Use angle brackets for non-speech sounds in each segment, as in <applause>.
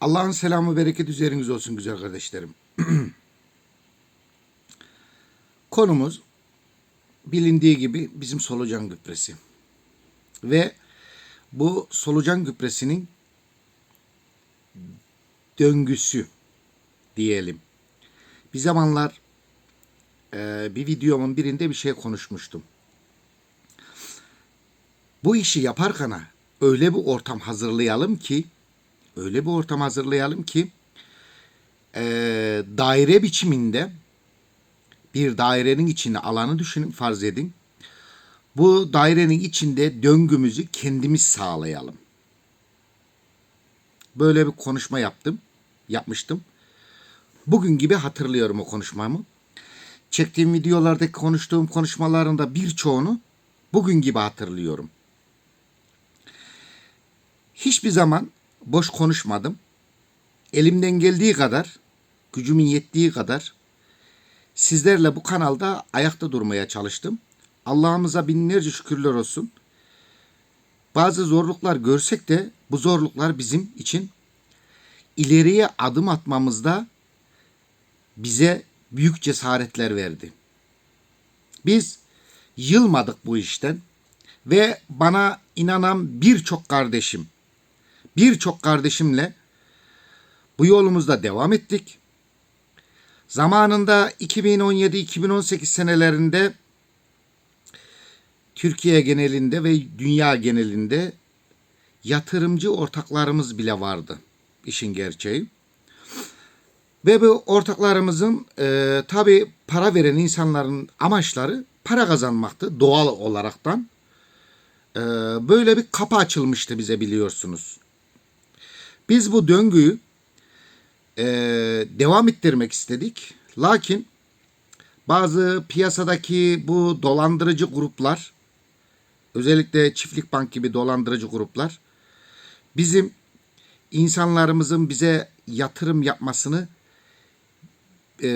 Allah'ın selamı bereket üzerinize olsun güzel kardeşlerim. <clears throat> Konumuz bilindiği gibi bizim solucan gübresi. Ve bu solucan gübresinin döngüsü diyelim. Bir zamanlar e, bir videomun birinde bir şey konuşmuştum. Bu işi yaparken öyle bir ortam hazırlayalım ki öyle bir ortam hazırlayalım ki e, daire biçiminde bir dairenin içine alanı düşünün farz edin. Bu dairenin içinde döngümüzü kendimiz sağlayalım. Böyle bir konuşma yaptım. Yapmıştım. Bugün gibi hatırlıyorum o konuşmamı. Çektiğim videolardaki konuştuğum konuşmalarında birçoğunu bugün gibi hatırlıyorum. Hiçbir zaman boş konuşmadım. Elimden geldiği kadar, gücümün yettiği kadar sizlerle bu kanalda ayakta durmaya çalıştım. Allah'ımıza binlerce şükürler olsun. Bazı zorluklar görsek de bu zorluklar bizim için ileriye adım atmamızda bize büyük cesaretler verdi. Biz yılmadık bu işten ve bana inanan birçok kardeşim, birçok kardeşimle bu yolumuzda devam ettik. Zamanında 2017-2018 senelerinde Türkiye genelinde ve dünya genelinde yatırımcı ortaklarımız bile vardı. işin gerçeği. Ve bu ortaklarımızın e, tabi para veren insanların amaçları para kazanmaktı doğal olaraktan. E, böyle bir kapı açılmıştı bize biliyorsunuz. Biz bu döngüyü e, devam ettirmek istedik. Lakin bazı piyasadaki bu dolandırıcı gruplar özellikle Çiftlik Bank gibi dolandırıcı gruplar bizim insanlarımızın bize yatırım yapmasını e,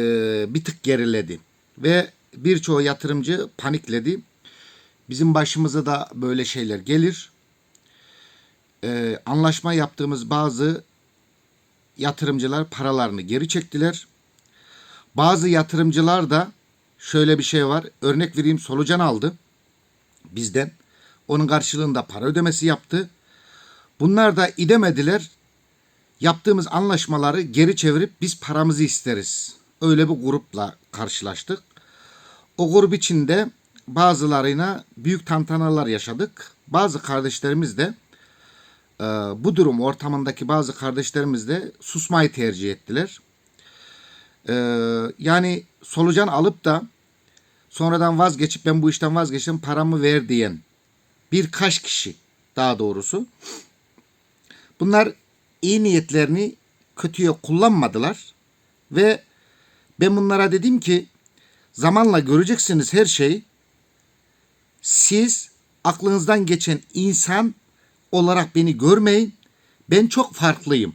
bir tık geriledi. Ve birçoğu yatırımcı panikledi. Bizim başımıza da böyle şeyler gelir. E, anlaşma yaptığımız bazı yatırımcılar paralarını geri çektiler. Bazı yatırımcılar da şöyle bir şey var. Örnek vereyim solucan aldı bizden. Onun karşılığında para ödemesi yaptı. Bunlar da idemediler. Yaptığımız anlaşmaları geri çevirip biz paramızı isteriz. Öyle bir grupla karşılaştık. O grup içinde bazılarına büyük tantanalar yaşadık. Bazı kardeşlerimiz de e, bu durum ortamındaki bazı kardeşlerimiz de susmayı tercih ettiler. E, yani solucan alıp da sonradan vazgeçip ben bu işten vazgeçtim paramı ver diyen birkaç kişi daha doğrusu bunlar iyi niyetlerini kötüye kullanmadılar ve ben bunlara dedim ki zamanla göreceksiniz her şeyi. Siz aklınızdan geçen insan olarak beni görmeyin. Ben çok farklıyım.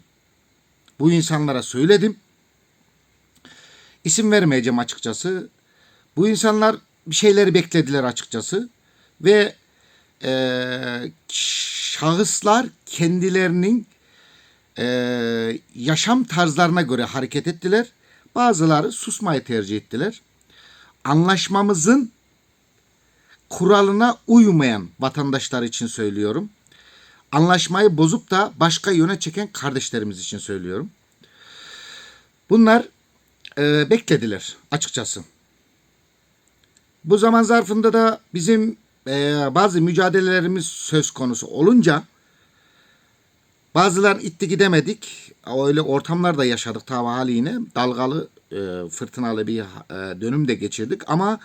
Bu insanlara söyledim. İsim vermeyeceğim açıkçası. Bu insanlar bir şeyleri beklediler açıkçası. Ve e, şahıslar kendilerinin e, yaşam tarzlarına göre hareket ettiler. Bazıları susmayı tercih ettiler. Anlaşmamızın kuralına uymayan vatandaşlar için söylüyorum. Anlaşmayı bozup da başka yöne çeken kardeşlerimiz için söylüyorum. Bunlar e, beklediler açıkçası. Bu zaman zarfında da bizim e, bazı mücadelelerimiz söz konusu olunca bazılar itti gidemedik. Öyle ortamlarda yaşadık tabi haliyle. Dalgalı, e, fırtınalı bir e, dönüm de geçirdik. Ama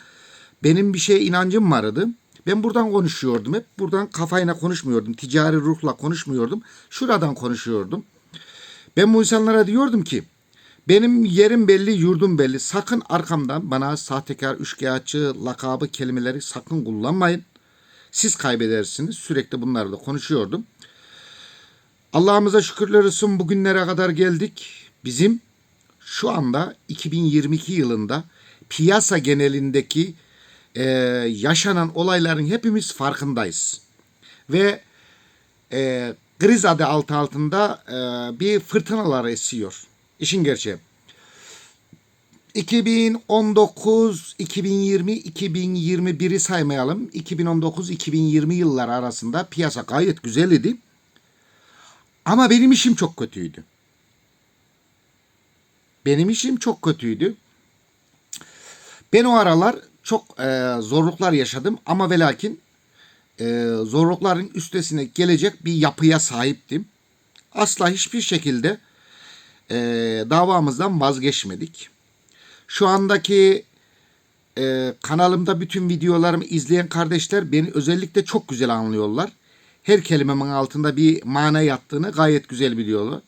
benim bir şeye inancım vardı. Ben buradan konuşuyordum hep. Buradan kafayla konuşmuyordum. Ticari ruhla konuşmuyordum. Şuradan konuşuyordum. Ben bu insanlara diyordum ki benim yerim belli, yurdum belli. Sakın arkamdan bana sahtekar, üçkağıtçı, lakabı kelimeleri sakın kullanmayın. Siz kaybedersiniz. Sürekli bunlarla konuşuyordum. Allah'ımıza şükürler olsun bugünlere kadar geldik. Bizim şu anda 2022 yılında piyasa genelindeki e, yaşanan olayların hepimiz farkındayız. Ve e, Griz adı altı altında e, bir fırtınalar esiyor. İşin gerçeği. 2019, 2020, 2021'i saymayalım. 2019-2020 yıllar arasında piyasa gayet güzel idi. Ama benim işim çok kötüydü. Benim işim çok kötüydü. Ben o aralar çok e, zorluklar yaşadım ama ve lakin e, zorlukların üstesine gelecek bir yapıya sahiptim. Asla hiçbir şekilde e, davamızdan vazgeçmedik. Şu andaki e, kanalımda bütün videolarımı izleyen kardeşler beni özellikle çok güzel anlıyorlar. Her kelimemin altında bir mana yattığını gayet güzel biliyorlar.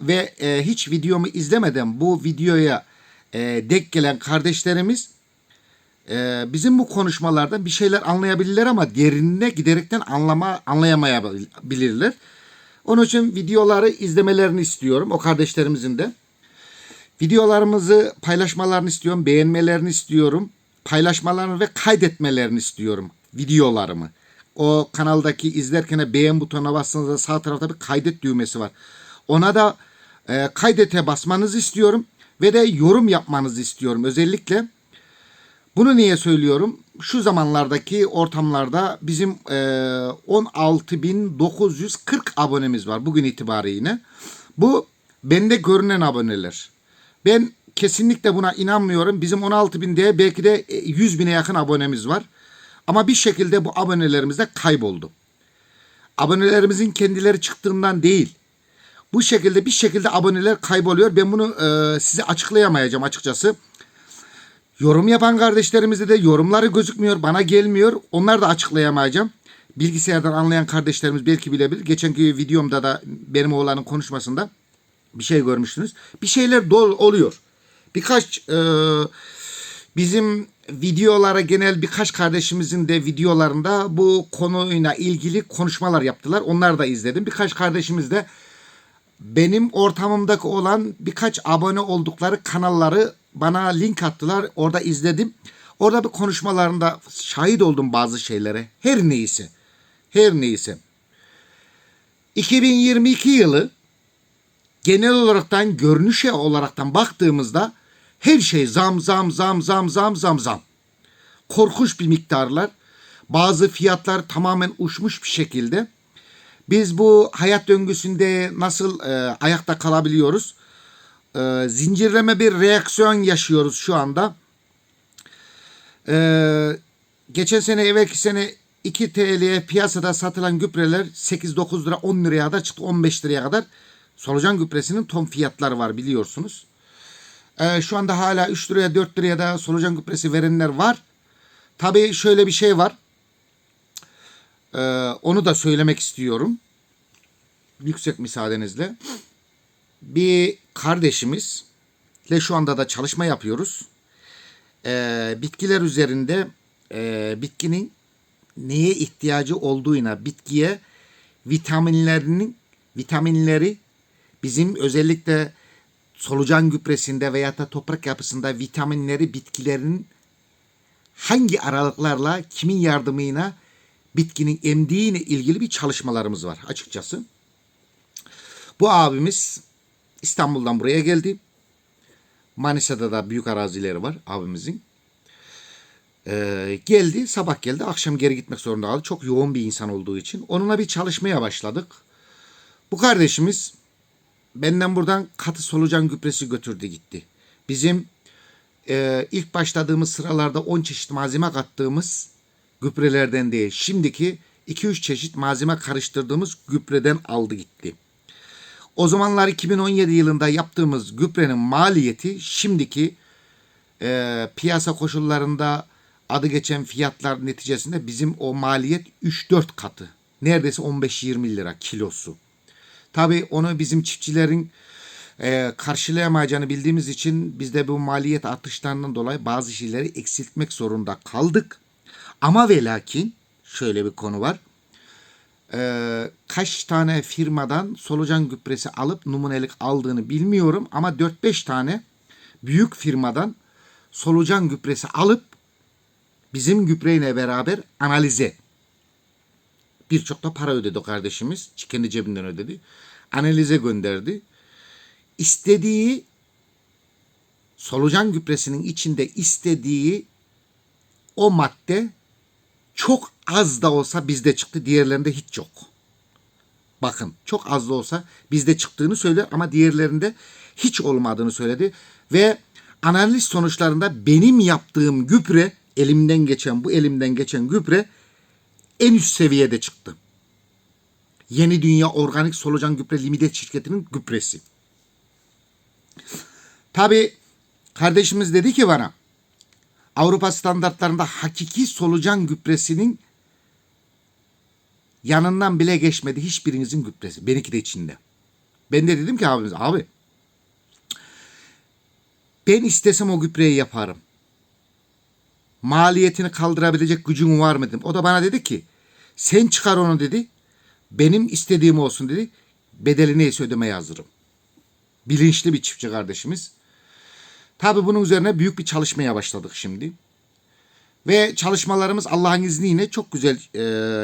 Ve e, hiç videomu izlemeden bu videoya e, denk gelen kardeşlerimiz e, bizim bu konuşmalardan bir şeyler anlayabilirler ama derinine giderekten anlama anlayamayabilirler. Onun için videoları izlemelerini istiyorum o kardeşlerimizin de. Videolarımızı paylaşmalarını istiyorum, beğenmelerini istiyorum. Paylaşmalarını ve kaydetmelerini istiyorum videolarımı. O kanaldaki izlerken beğen butonuna bastığınızda sağ tarafta bir kaydet düğmesi var. Ona da e, kaydete basmanızı istiyorum ve de yorum yapmanızı istiyorum özellikle. Bunu niye söylüyorum? Şu zamanlardaki ortamlarda bizim e, 16.940 abonemiz var bugün itibariyle. Bu bende görünen aboneler. Ben kesinlikle buna inanmıyorum. Bizim 16 bin diye belki de 100 bine yakın abonemiz var. Ama bir şekilde bu abonelerimiz de kayboldu. Abonelerimizin kendileri çıktığından değil. Bu şekilde bir şekilde aboneler kayboluyor. Ben bunu e, size açıklayamayacağım açıkçası. Yorum yapan kardeşlerimizde de yorumları gözükmüyor, bana gelmiyor. Onlar da açıklayamayacağım. Bilgisayardan anlayan kardeşlerimiz belki bilebilir. Geçenki videomda da benim oğlanın konuşmasında bir şey görmüştünüz. Bir şeyler dol oluyor. Birkaç e, bizim videolara genel birkaç kardeşimizin de videolarında bu konuyla ilgili konuşmalar yaptılar. Onları da izledim. Birkaç kardeşimiz de benim ortamımdaki olan birkaç abone oldukları kanalları bana link attılar. Orada izledim. Orada bir konuşmalarında şahit oldum bazı şeylere. Her neyse. Her neyse. 2022 yılı genel olaraktan görünüşe olaraktan baktığımızda her şey zam zam zam zam zam zam zam. Korkunç bir miktarlar. Bazı fiyatlar tamamen uçmuş bir şekilde. Biz bu hayat döngüsünde nasıl e, ayakta kalabiliyoruz? E, zincirleme bir reaksiyon yaşıyoruz şu anda. E, geçen sene evvelki sene 2 TL'ye piyasada satılan gübreler 8-9 lira 10 liraya kadar çıktı 15 liraya kadar. Solucan gübresinin ton fiyatları var biliyorsunuz. Ee, şu anda hala 3 liraya 4 liraya da solucan gübresi verenler var. Tabii şöyle bir şey var. Ee, onu da söylemek istiyorum. Yüksek müsaadenizle. Bir kardeşimizle şu anda da çalışma yapıyoruz. Ee, bitkiler üzerinde e, bitkinin neye ihtiyacı olduğuna, bitkiye vitaminlerinin vitaminleri bizim özellikle solucan gübresinde veya da toprak yapısında vitaminleri bitkilerin hangi aralıklarla kimin yardımıyla bitkinin emdiğine ilgili bir çalışmalarımız var açıkçası. Bu abimiz İstanbul'dan buraya geldi. Manisa'da da büyük arazileri var abimizin. Ee, geldi sabah geldi akşam geri gitmek zorunda kaldı. Çok yoğun bir insan olduğu için. Onunla bir çalışmaya başladık. Bu kardeşimiz benden buradan katı solucan gübresi götürdü gitti. Bizim e, ilk başladığımız sıralarda 10 çeşit malzeme kattığımız gübrelerden değil. Şimdiki 2-3 çeşit malzeme karıştırdığımız gübreden aldı gitti. O zamanlar 2017 yılında yaptığımız gübrenin maliyeti şimdiki e, piyasa koşullarında adı geçen fiyatlar neticesinde bizim o maliyet 3-4 katı. Neredeyse 15-20 lira kilosu. Tabii onu bizim çiftçilerin e, karşılayamayacağını bildiğimiz için biz de bu maliyet artışlarından dolayı bazı şeyleri eksiltmek zorunda kaldık. Ama ve lakin şöyle bir konu var. E, kaç tane firmadan solucan gübresi alıp numunelik aldığını bilmiyorum ama 4-5 tane büyük firmadan solucan gübresi alıp bizim gübreyle beraber analize Birçok da para ödedi kardeşimiz. Kendi cebinden ödedi. Analize gönderdi. İstediği solucan gübresinin içinde istediği o madde çok az da olsa bizde çıktı. Diğerlerinde hiç yok. Bakın çok az da olsa bizde çıktığını söylüyor ama diğerlerinde hiç olmadığını söyledi. Ve analiz sonuçlarında benim yaptığım gübre elimden geçen bu elimden geçen gübre en üst seviyede çıktı. Yeni Dünya Organik Solucan Gübre Limited şirketinin gübresi. Tabi kardeşimiz dedi ki bana Avrupa standartlarında hakiki solucan gübresinin yanından bile geçmedi hiçbirinizin gübresi. Benimki de içinde. Ben de dedim ki abimiz abi ben istesem o gübreyi yaparım. Maliyetini kaldırabilecek gücün var mı dedim. O da bana dedi ki sen çıkar onu dedi. Benim istediğim olsun dedi. Bedeli neyse ödemeye hazırım. Bilinçli bir çiftçi kardeşimiz. Tabii bunun üzerine büyük bir çalışmaya başladık şimdi. Ve çalışmalarımız Allah'ın izniyle çok güzel e,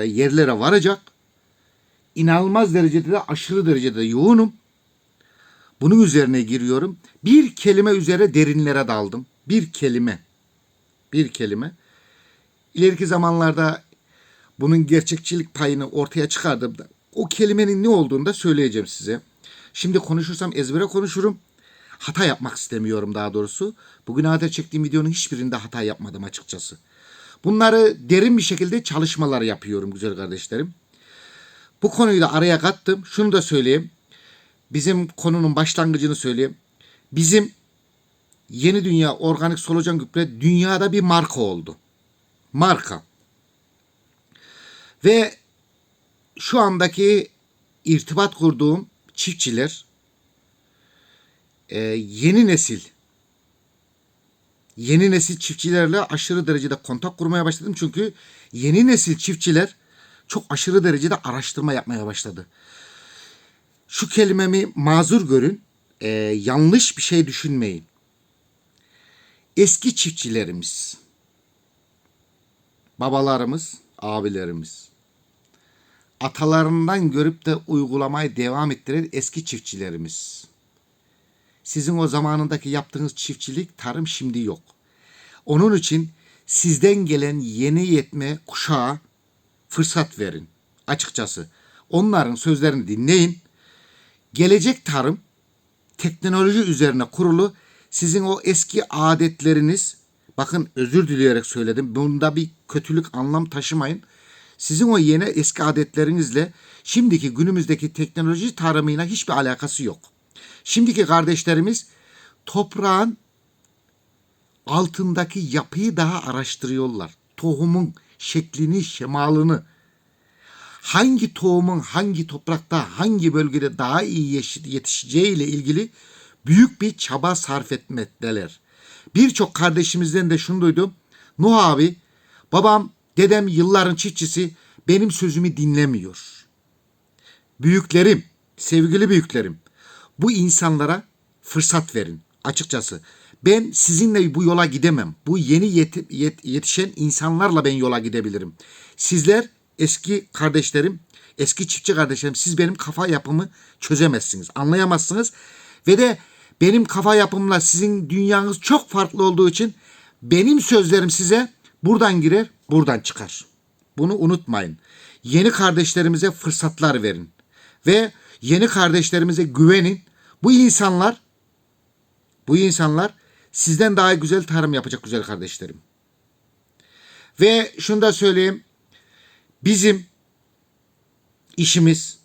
yerlere varacak. İnanılmaz derecede de aşırı derecede yoğunum. Bunun üzerine giriyorum. Bir kelime üzere derinlere daldım. Bir kelime. Bir kelime. İleriki zamanlarda bunun gerçekçilik payını ortaya çıkardığımda o kelimenin ne olduğunu da söyleyeceğim size. Şimdi konuşursam ezbere konuşurum. Hata yapmak istemiyorum daha doğrusu. Bugün kadar çektiğim videonun hiçbirinde hata yapmadım açıkçası. Bunları derin bir şekilde çalışmalar yapıyorum güzel kardeşlerim. Bu konuyu da araya kattım. Şunu da söyleyeyim. Bizim konunun başlangıcını söyleyeyim. Bizim Yeni Dünya Organik Solucan Gübre dünyada bir marka oldu. Marka. Ve şu andaki irtibat kurduğum çiftçiler e, yeni nesil yeni nesil çiftçilerle aşırı derecede kontak kurmaya başladım. Çünkü yeni nesil çiftçiler çok aşırı derecede araştırma yapmaya başladı. Şu kelimemi mazur görün. e, yanlış bir şey düşünmeyin. Eski çiftçilerimiz, babalarımız, abilerimiz, atalarından görüp de uygulamaya devam ettiren eski çiftçilerimiz. Sizin o zamanındaki yaptığınız çiftçilik, tarım şimdi yok. Onun için sizden gelen yeni yetme kuşağa fırsat verin. Açıkçası onların sözlerini dinleyin. Gelecek tarım teknoloji üzerine kurulu sizin o eski adetleriniz bakın özür dileyerek söyledim. Bunda bir kötülük anlam taşımayın. Sizin o yeni eski adetlerinizle şimdiki günümüzdeki teknoloji tarımıyla hiçbir alakası yok. Şimdiki kardeşlerimiz toprağın altındaki yapıyı daha araştırıyorlar. Tohumun şeklini, şemalını, hangi tohumun hangi toprakta, hangi bölgede daha iyi yetişeceği ile ilgili büyük bir çaba sarf etmekteler. Birçok kardeşimizden de şunu duydum. Nuh abi, babam, dedem yılların çiftçisi benim sözümü dinlemiyor. Büyüklerim, sevgili büyüklerim, bu insanlara fırsat verin açıkçası. Ben sizinle bu yola gidemem. Bu yeni yet- yet- yetişen insanlarla ben yola gidebilirim. Sizler eski kardeşlerim, eski çiftçi kardeşlerim siz benim kafa yapımı çözemezsiniz, anlayamazsınız. Ve de benim kafa yapımla sizin dünyanız çok farklı olduğu için benim sözlerim size buradan girer, buradan çıkar. Bunu unutmayın. Yeni kardeşlerimize fırsatlar verin. Ve yeni kardeşlerimize güvenin. Bu insanlar bu insanlar sizden daha güzel tarım yapacak güzel kardeşlerim. Ve şunu da söyleyeyim. Bizim işimiz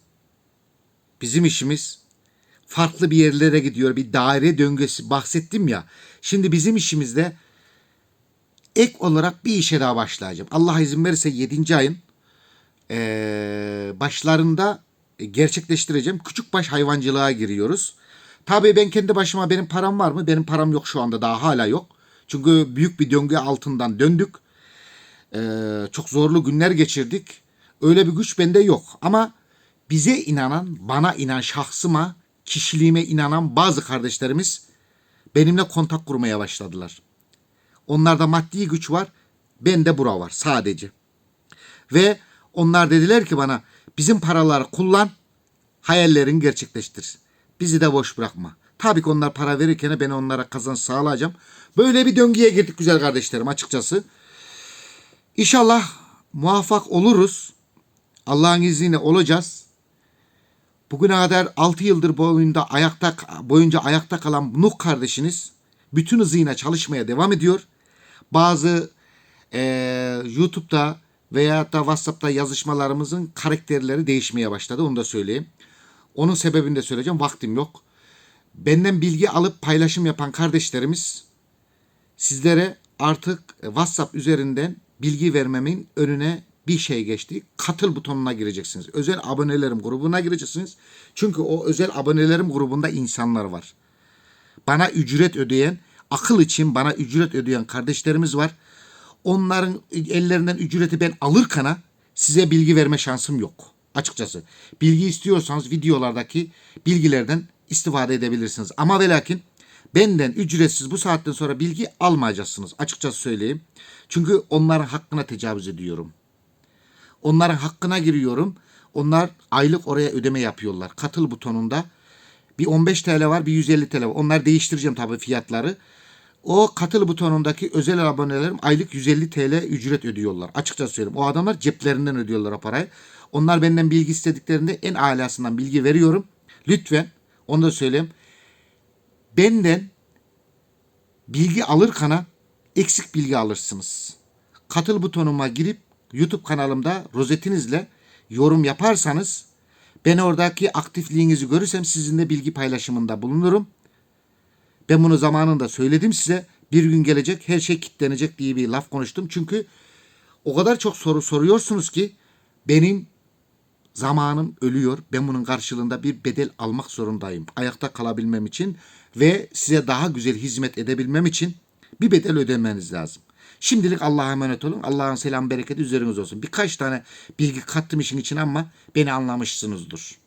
bizim işimiz farklı bir yerlere gidiyor. Bir daire döngüsü bahsettim ya. Şimdi bizim işimizde ek olarak bir işe daha başlayacağım. Allah izin verirse 7. ayın eee, başlarında gerçekleştireceğim. Küçük baş hayvancılığa giriyoruz. Tabii ben kendi başıma benim param var mı? Benim param yok şu anda daha hala yok. Çünkü büyük bir döngü altından döndük. Ee, çok zorlu günler geçirdik. Öyle bir güç bende yok. Ama bize inanan, bana inan, şahsıma, kişiliğime inanan bazı kardeşlerimiz benimle kontak kurmaya başladılar. Onlarda maddi güç var, bende bura var sadece. Ve Onlar dediler ki bana bizim paraları kullan, hayallerin gerçekleştir. Bizi de boş bırakma. Tabii ki onlar para verirken ben onlara kazanç sağlayacağım. Böyle bir döngüye girdik güzel kardeşlerim açıkçası. İnşallah muvaffak oluruz. Allah'ın izniyle olacağız. Bugüne kadar 6 yıldır boyunca ayakta boyunca ayakta kalan Nuh kardeşiniz bütün hızıyla çalışmaya devam ediyor. Bazı eee, YouTube'da veya da WhatsApp'ta yazışmalarımızın karakterleri değişmeye başladı. Onu da söyleyeyim. Onun sebebini de söyleyeceğim. Vaktim yok. Benden bilgi alıp paylaşım yapan kardeşlerimiz sizlere artık WhatsApp üzerinden bilgi vermemin önüne bir şey geçti. Katıl butonuna gireceksiniz. Özel abonelerim grubuna gireceksiniz. Çünkü o özel abonelerim grubunda insanlar var. Bana ücret ödeyen, akıl için bana ücret ödeyen kardeşlerimiz var. Onların ellerinden ücreti ben alırkana size bilgi verme şansım yok. Açıkçası. Bilgi istiyorsanız videolardaki bilgilerden istifade edebilirsiniz. Ama ve lakin benden ücretsiz bu saatten sonra bilgi almayacaksınız. Açıkçası söyleyeyim. Çünkü onların hakkına tecavüz ediyorum. Onların hakkına giriyorum. Onlar aylık oraya ödeme yapıyorlar. Katıl butonunda bir 15 TL var, bir 150 TL var. Onlar değiştireceğim tabii fiyatları. O katıl butonundaki özel abonelerim aylık 150 TL ücret ödüyorlar. Açıkça söyleyeyim. O adamlar ceplerinden ödüyorlar o parayı. Onlar benden bilgi istediklerinde en alasından bilgi veriyorum. Lütfen onu da söyleyeyim. Benden bilgi alırkana eksik bilgi alırsınız. Katıl butonuma girip YouTube kanalımda rozetinizle yorum yaparsanız ben oradaki aktifliğinizi görürsem sizinle bilgi paylaşımında bulunurum. Ben bunu zamanında söyledim size. Bir gün gelecek her şey kitlenecek diye bir laf konuştum. Çünkü o kadar çok soru soruyorsunuz ki benim zamanım ölüyor. Ben bunun karşılığında bir bedel almak zorundayım. Ayakta kalabilmem için ve size daha güzel hizmet edebilmem için bir bedel ödemeniz lazım. Şimdilik Allah'a emanet olun. Allah'ın selam bereketi üzeriniz olsun. Birkaç tane bilgi kattım işin için ama beni anlamışsınızdır.